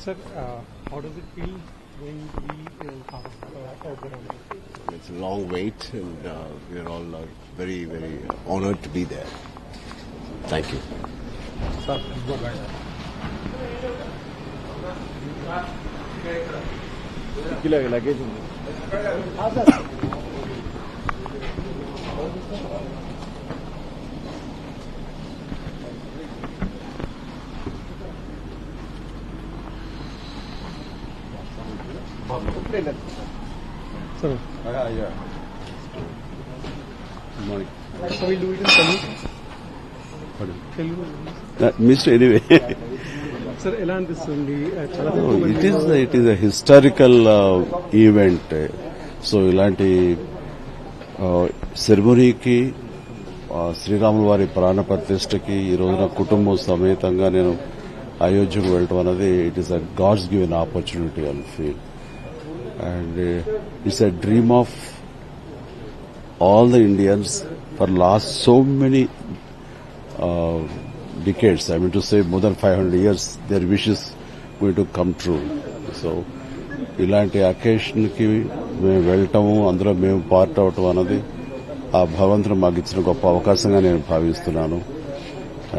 Sir, uh, how does it feel going to be in South uh, out there on the- It's a long wait, and uh, we're all uh, very, very honored to be there. Thank you. Sir, go ahead. Luggage ఉంది Sir, so we'll do it in Telugu. Telugu. Mister anyway sir ఎలా అనిపిస్తుంది? Uh, చాలా it is it is a historical event so ఇలాంటి సెరమనీకి శ్రీరాముల వారి ప్రాణ ప్రతిష్టకి ఈ రోజున కుటుంబం సమేతంగా నేను అయోధ్యకు వెళ్ళటం అనేది it is a God's given opportunity అని feel and it's a dream of all the Indians for last so many uh, decades, I mean to say more than 500 years, their wishes going to come true so ఇలాంటి అకేషన్కి మేము వెళ్ళటము అందులో మేము part అవటం అన్నది ఆ భగవంతుడు మాకు ఇచ్చిన గొప్ప అవకాశంగా నేను భావిస్తున్నాను.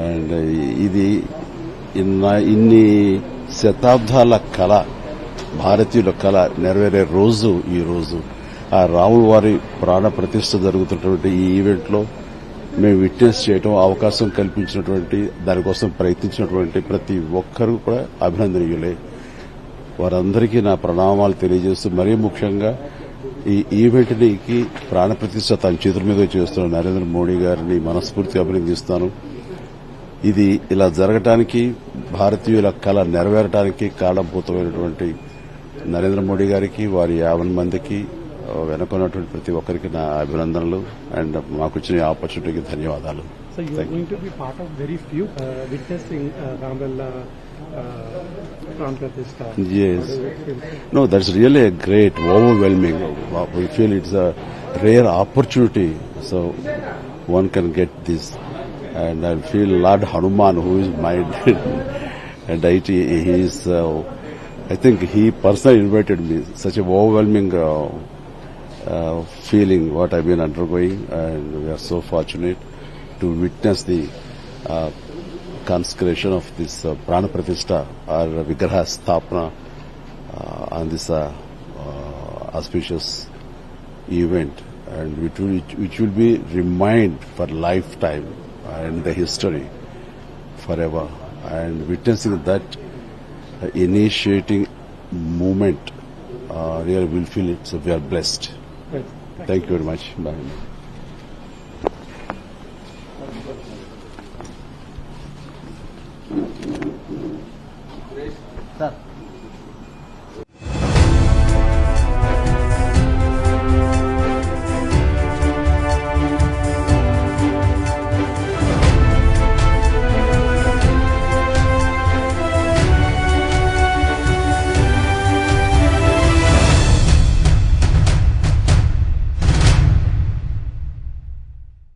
అండ్ uh, ఇది ఇన్ని శతాబ్దాల కళ భారతీయుల కళ నెరవేరే రోజు ఈ రోజు. ఆ రాముల వారి ప్రాణ ప్రతిష్ఠ జరుగుతున్నటువంటి ఈ ఈవెంట్లో మేము విట్నెస్ చేయడం అవకాశం కల్పించినటువంటి దానికోసం ప్రయత్నించినటువంటి ప్రతి ఒక్కరూ కూడా అభినందనీయులే. వారందరికీ నా ప్రణామాలు తెలియజేస్తూ మరీ ముఖ్యంగా ఈ ఈవెంట్కి ప్రాణ తన చేతుల మీద చేస్తున్న నరేంద్ర మోడీ గారిని మనస్ఫూర్తిగా అభినందిస్తాను ఇది ఇలా జరగటానికి భారతీయుల కళ నెరవేరటానికి కాలంభూతమైనటువంటి నరేంద్ర మోడీ గారికి వారి యాభై మందికి వెనుకున్నటువంటి ప్రతి ఒక్కరికి నా అభినందనలు అండ్ మాకు మాకుచ్చిన ఆపర్చునిటీకి ధన్యవాదాలు. No that's really great overwhelming we feel it's a rare opportunity so one can get this and I feel lord Hanuman who is my and it he's I think he personally invited me. Such a overwhelming uh, uh, feeling what I've been undergoing, and we are so fortunate to witness the uh, consecration of this uh, Prana or Vigraha Sthapana uh, on this uh, uh, auspicious event, and which will, which will be remind for lifetime and the history forever. And witnessing that initiating movement, uh, really will feel it. So we are blessed. Right. Thank you very much. Bye. Sir